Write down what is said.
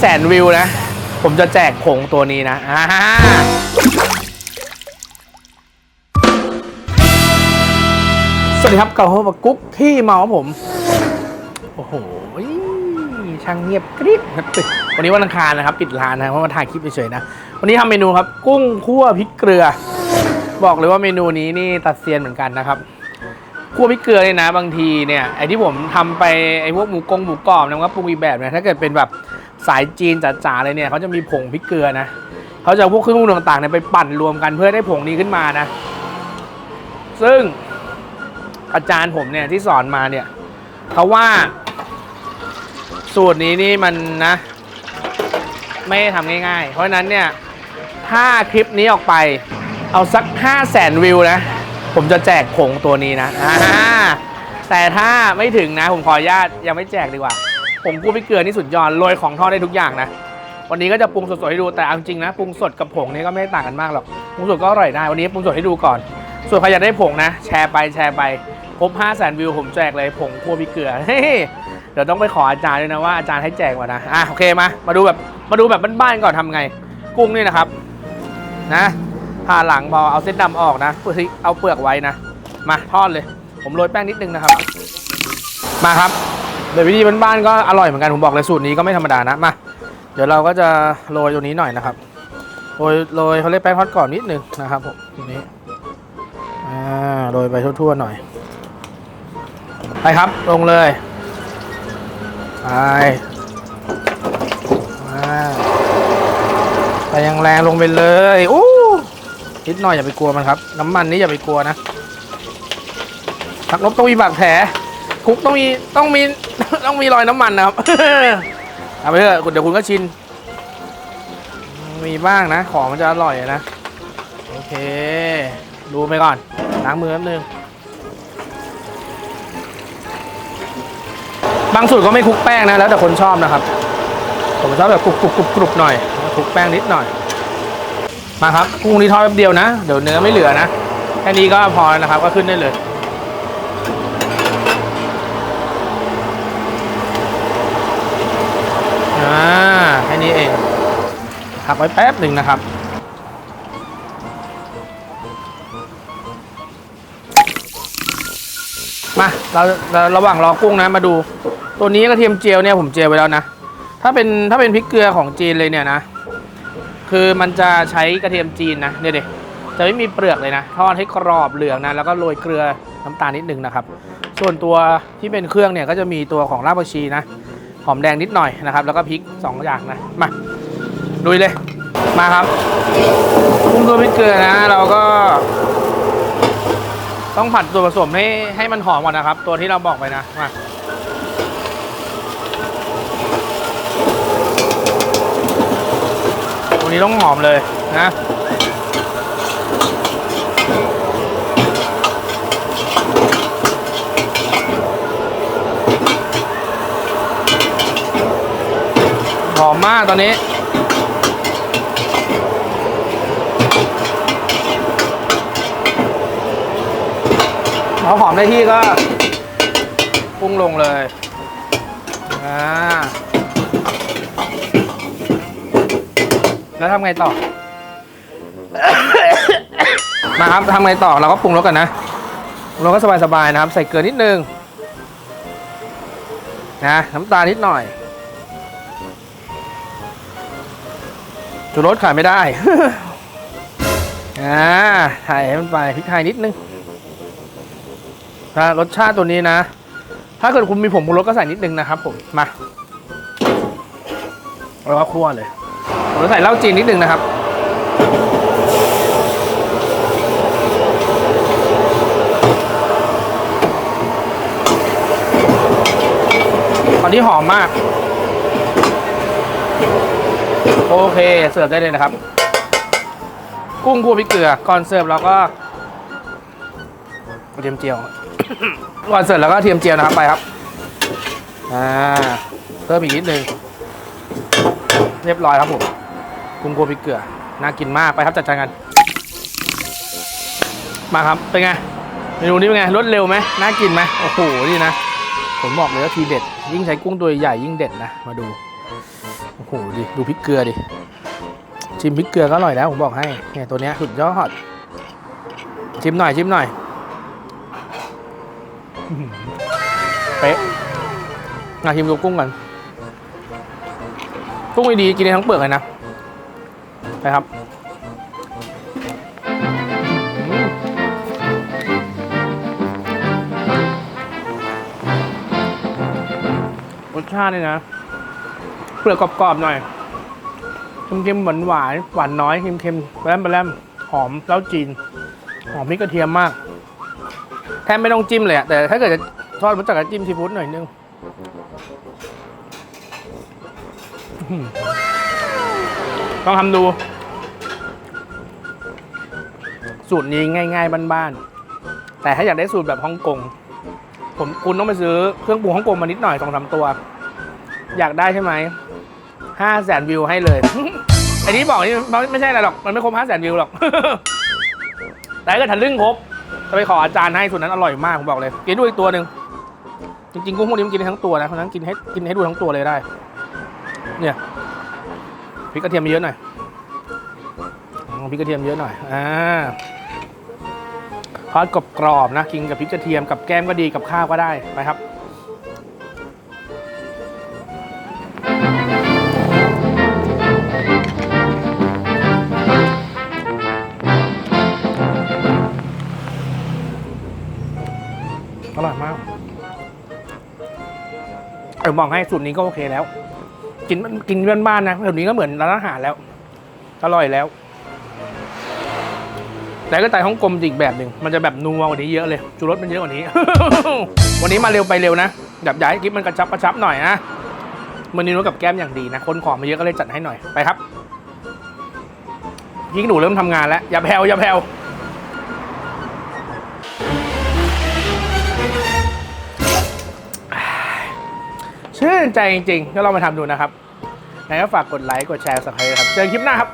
แสนวิวนะ ผมจะแจกผงตัวนี้นะอ่าสวัสดีครับเกาโฮบกุ๊กที่เมาผม โอ้โหช่างเงียบกริบครับวันนี้วันอังคารนะครับ ปิดร้านนะเพราะมาถ่ายคลิปเฉยๆนะ วันนี้ทำเมนูครับ กุ้งคั่วพริกเกลือ บอกเลยว่าเมนูนี้นี่ตัดเซียนเหมือนกันนะครับ คั่วพริกเกลือเนี่ยนะบางทีเนี่ยไอที่ผมทำไปไอพวกหมูกงหมูกรอบนะมันก็ปรุงอีกแบบเนี่ยถ้าเกิดเป็นแบบสายจีนจ๋าๆเลยเนี่ยเขาจะมีผงพริกเกลือนะเขาจะพวกเครื่องปรุงต่างๆเนี่ยไปปั่นรวมกันเพื่อได้ผงนี้ขึ้นมานะ ซึ่งอาจารย์ผมเนี่ยที่สอนมาเนี่ยเขาว่า สูตรนี้นี่มันนะ ไม่ทำง่ายๆ เพราะฉะนั้นเนี่ยถ้าคลิปนี้ออกไปเอาสัก 5 0 0แสนวิวนะ ผมจะแจกผงตัวนี้นะอ่าแต่ถ้าไม่ถึงนะ ผมขออนุญาตยังไม่แจกดีกว่าผงกุ้งพริกเกลือนี่สุดยอดโรยของทอดได้ทุกอย่างนะ วันนี้ก็จะปรุงสดๆให้ดูแต่เอาจริงๆนะปรุงสดกับผงนี่ก็ไม่ได้ต่างกันมากหรอกปรุงสดก็อร่อยได้ วันนี้ปรุงสดให้ดูก่อน ส่วนใครอยากได้ผงนะ แชร์ไปแชร์ไปครบ5 0 0แสนวิวผมแจกเลยผงคั่วพริกเกลือเฮ้ยเดี๋ยวต้องไปขออาจารย์ด้วยนะว่าอาจารย์ให้แจกมานะอะโอเคมามาดูแบบมาดูแบบบ้านๆก่อนทำไง กุ้งนี่นะครับ นะ ผ่าหลังพอเอาเส้นดำออกนะเอที่เอาเปลือกไว้นะ มาทอดเลย ผมโรยแป้งนิดนึงนะครับ มาครับเดี๋ยววิธีบ้านๆก็อร่อยเหมือนกันผมบอกเลยสูตรนี้ก็ไม่ธรรมดานะมาเดี๋ยวเราก็จะโรยตัวนี้หน่อยนะครับโรยโรยเขาเรียกแป้งทอดก่อนนิดนึงนะครับผมตรงนี้อ่าโรยไปทั่วๆหน่อยไปครับลงเลยไปอ่าไปยังแรงลงไปเลยอู้ นิดหน่อยอย่าไปกลัวมันครับ น้ำมันนี่อย่าไปกลัวนะผักลบต้องมีบาดแผลคุกต้องมีต้องมีต้องมีรอยน้ำมันนะครับเอาไปเถอะเดี๋ยวคุณก็ชิน มีบ้างนะ ของมันจะอร่อยนะโอเค ดูไปก่อนล้างมือแป๊บนึงบางสูตรก็ไม่คลุกแป้งนะแล้วแต่คนชอบนะครับ ผมชอบแบบกรุบกรุบกรุบกรุบหน่อยคลุกแป้งนิดหน่อย มาครับกุ้งนี้ทอดแป๊บเดียวนะ เดี๋ยวเนื้อไม่เหลือนะ แค่นี้ก็พอแล้วนะครับ ก็ขึ้นได้เลย อ่า แค่นี้เองพักไว้แป๊บหนึ่งนะครับมาเราเราระหว่างรอกุ้งนะมาดู ตัวนี้กระเทียมเจียวเนี่ยผมเจียวไว้แล้วนะ ถ้าเป็นถ้าเป็นพริกเกลือของจีนเลยเนี่ยนะ คือมันจะใช้กระเทียมจีนนะเนี่ยเดิจะไม่มีเปลือกเลยนะ ทอดให้กรอบเหลืองนะ แล้วก็โรยเกลือน้ำตาลนิดนึงนะครับ ส่วนตัวที่เป็นเครื่องเนี่ยก็จะมีตัวของรากผักชีนะ หอมแดงนิดหน่อยนะครับ แล้วก็พริกสองอย่างนะ มาลุยเลย มาครับกุ้งตัวพริกเกลือนะ เราก็ ต้องผัดส่วผสมให้ให้มันหอมก่อนนะครับ ตัวที่เราบอกไปนะ มา วนี้ต้องหอมเลยนะหอมมากตอนนี้ พอหอมได้ที่ก็ปรุงลงเลย อ่า แล้วทำไงต่อ มาครับทำไงต่อเราก็ปรุงรสกันนะปรุงรสก็สบายๆนะครับ ใส่เกลือนิดนึงนะน้ำตาลนิดหน่อยชูรสขาดไม่ได้ อ่าถ่ายให้มันไปพริกไทยนิดนึงนะรสชาติตัวนี้นะ ถ้าเกิดคุณมีผงปรุงรสก็ใส่นิดนึงนะครับผม มา แล้วก็คั่วเลย ผมจะใส่เหล้าจีนนิดนึงนะครับตอนนี้หอมมาก โอเคเสิร์ฟได้เลยนะครับ กุ้งคั่วพริกเกลือ ก่อนเสิร์ฟเราก็กระเทียมเจียวก่อนเสิร์ฟแล้วก็เทียมเจียวนะครับไปครับอ่าเพิ่มอีกนิดนึงเรียบร้อยครับผม กุ้งคั่วพริกเกลือ น่ากินมากไปครับจัดจานกัน มาครับ เป็นไง เมนูนี้เป็นไง รวดเร็วไหมน่ากินไหมโอ้โห นี่นะ ผมบอกเลยว่าทีเด็ด ยิ่งใช้กุ้งตัวใหญ่ยิ่งเด็ดนะ มาดู โอ้โห ดิ ดูพริกเกลือดิ ชิมพริกเกลือก็อร่อยแล้ว ผมบอกให้ เนี่ยตัวเนี้ยสุดยอด ชิมหน่อย ชิมหน่อย เป๊ะมาชิมดูกุ้งกัน กุ้งดีๆกินได้ทั้งเปลือกเลยนะ ไปครับรสชาตินี่นะ เปลือกกรอบๆหน่อยเค็มๆหวานหวานๆหวานน้อยเค็มๆแรมแรมหอมแล้วจีน หอมพริกกระเทียมมาก แทบไม่ต้องจิ้มเลยอะแต่ถ้าเกิดจะทอดมันจะกจิ้มซีฟู้ดหน่อยนึงอื้องทำดู สูตรนี้ง่าย ๆบ้านๆแต่ถ้าอยากได้สูตรแบบฮ่องกงผมคุณต้องไปซื้อเครื่องปรุงฮ่องกงมานิดหน่อยสองสามตัว อยากได้ใช่ไหมห้าแสนวิวให้เลย อันนี้บอกนี่ไม่ใช่อะไรหรอกมันไม่ครบห้าแสนวิวหรอกแต่ก็ถันลึ่งครบจะไปขออาจารย์ให้ส่วนนั้นอร่อยมากผมบอกเลยกินด้วยอีกตัวหนึ่งจริงๆกุ้งพวกนี้มันกินได้ทั้งตัวนะเพราะฉะนั้นกินให้กินให้ดูทั้งตัวเลยได้ เนี่ยพริกกระเทียมเยอะหน่อยพริกกระเทียมเยอะหน่อยอ่า ทอดกรอบๆนะกินกับพริกกระเทียมกับแก้มก็ดีกับข้าวก็ได้ไปครับอร่อยมากเออบอกให้สูตรนี้ก็โอเคแล้ว กินกินบ้านๆนะแบบนี้ก็เหมือนร้านอาหารแล้ว อร่อยแล้ว แต่ก็ไต่ฮ่องกงอีกแบบหนึ่งมันจะแบบนัวกว่านี้เยอะเลยจูรสมันเยอะกว่านี้ วันนี้มาเร็วไปเร็วนะแบบอยากให้คลิปมันกระชับกระชับหน่อยนะมันนี้รสกับแก้มอย่างดีนะคนขอมาเยอะก็เลยจัดให้หน่อยไปครับยิ่งหนูเริ่มทำงานแล้วอย่าแผ่วอย่าแผ่วชื่นใจจริงๆก็ลองมาทำดูนะครับไหนก็ฝากกดไลค์กดแชร์สักครั้งครับ เจอกันคลิปหน้าครับ